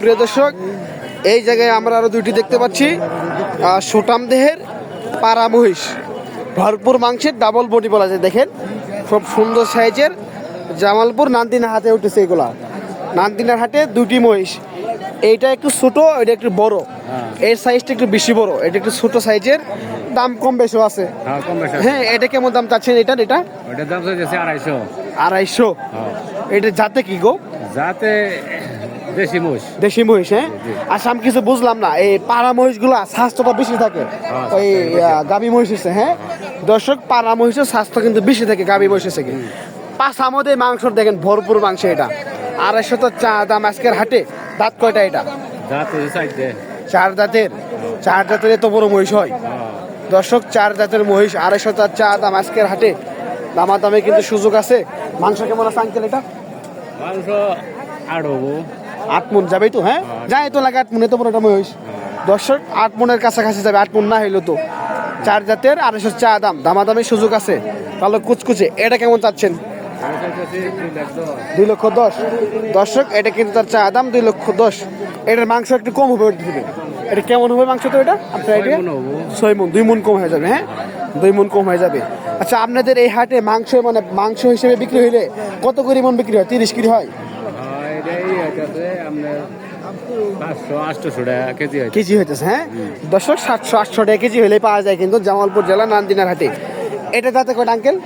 প্রিয় দর্শক এই জায়গায় আমরা আরও দুইটি দেখতে পাচ্ছি। সুটাম দেহের পাড়া মহিষ। ভরপুর মাংসের ডাবল বডি বলা যায় দেখেন। খুব সুন্দর সাইজের জামালপুর নান্দিনা হাতে উঠেছে এগুলা। নান্দিনার হাটে দুটি মহিষ। এইটা একটু ছোট এটা একটু বড়। এর সাইজটা একটু বেশি বড়। এটা একটু ছোট সাইজের দাম কম বেশি আছে। হ্যাঁ হ্যাঁ এটা কেমন দাম চাচ্ছেন এটা? এটা দাম চাইছে আড়াইশো। আড়াইশো। হ্যাঁ। এটা যাতে কি গো? যাতে দেশি মোষ দেশি মহিষ হ্যাঁ? আচ্ছা আমি কিছু বুঝলাম না এই পাড়া মহিষগুলো স্বাস্থ্যটা বেশি থাকে? হ্যাঁ, ওই আহ, গাভী মহিষের হ্যাঁ? দর্শক পাড়া মহিষের স্বাস্থ্য কিন্তু বেশি থাকে গাভী মহিষের থেকে পাঁচা মধ্যে মাংস দেখেন ভরপুর মাংস এটা। আড়াইশো তো চা দাম আজকের হাটে দাঁত কয়টা এটা? চার দাঁতের? চার দাঁতের এত বড় মহিষ হয়। দর্শক চার জাতের মহিষ আড়াইশো তার চা দাম আজকের হাটে। দামা দামে কিন্তু সুযোগ আছে। মাংস কেমন আছে আঙ্কেল এটা? মাংস আড়বো। আট মন যাবেই তো হ্যাঁ? যাই তো লাগে আট মনে তো বড়টা মহিষ দর্শক আট মনের কাছাকাছি যাবে আট মন না হইল তো। চার জাতের আড়াইশো চা দাম দামাদামি সুযোগ আছে। তাহলে কুচকুচে এটা কেমন চাচ্ছেন? দুই লক্ষ দশ। দর্শক এটা কিন্তু তার চা দাম দুই লক্ষ দশ। এটার মাংস একটু কম হবে থেকে এটা কেমন হবে মাংস তো এটা? আপনার? ছয় মন দুই মন কম হয়ে যাবে হ্যাঁ? দুই মন কম হয়ে যাবে। আচ্ছা আপনাদের এই হাটে মাংস মানে মাংস হিসেবে বিক্রি হইলে কত করে মন বিক্রি হয়? তিরিশ কিলো হয়? কেজি হইতেছে হ্যাঁ? দশশো সাতশো আটশো টাকা কেজি হলে পাওয়া যায় কিন্তু জামালপুর জেলা নান্দিনার হাটে। এটা দাঁতে কয়টা আঙ্কেল?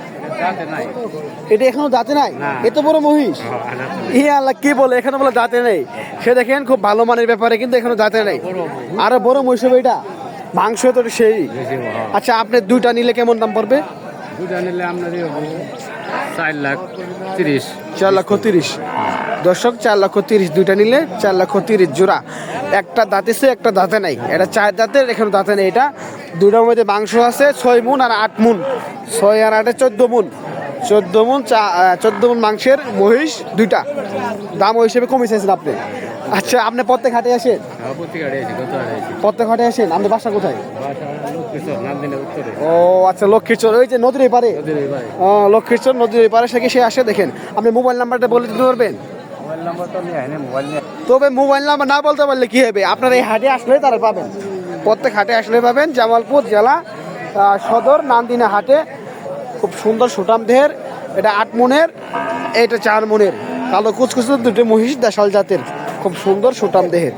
এটা এখনও দাঁতে নাই? এত বড় মহিষ? ই আল্লাহ কি বলে? এখানে বলে দাঁতে নেই। সে দেখেন খুব ভালো মানের ব্যাপারে কিন্তু এখনও দাঁতে নেই। আরও বড় মহিষ হবে এটা? মাংস তো সেই। আচ্ছা আপনি দুইটা নিলে কেমন দাম পড়বে? দুটা নিলে আপনার চার লাখ তিরিশ। চার লক্ষ তিরিশ দর্শক চার লক্ষ তিরিশ দুইটা নিলে চার লক্ষ তিরিশ জোড়া। একটা দাঁতেছে একটা দাঁতে নাই। এটা চার দাঁতের এখানে দাঁতে নেই এটা। দুটার মধ্যে মাংস আছে ছয় মুন আর আট মুন। ছয় আর আটে চোদ্দ মুন। চোদ্দ মুন চা চোদ্দ মুন মাংসের মহিষ দুইটা। দাম ওই হিসেবে কমে চাইছেন আপনি। আচ্ছা আপনি প্রত্যেক হাটে আসেন। প্রত্যেক হাটে আসেন। আপনি বাসা কোথায়? ও আচ্ছা লক্ষ্মীচর ওই যে নদীর পারে লক্ষ্মীচর নদীর পারে সে সে আসে দেখেন। আপনি মোবাইল নাম্বারটা বলে দিতে পারবেন? তবে মোবাইল নাম্বার না বলতে পারলে কি হবে? আপনার এই হাটে আসলে তারা পাবেন। প্রত্যেক হাটে আসলে পাবেন। জামালপুর জেলা সদর নান্দিনা হাটে। খুব সুন্দর সুটাম দেহের, এটা আট মনের, এটা চার মনের। কালো কুচকুচ দুটো মহিষ দেশাল জাতের। খুব সুন্দর সুটাম দেহের।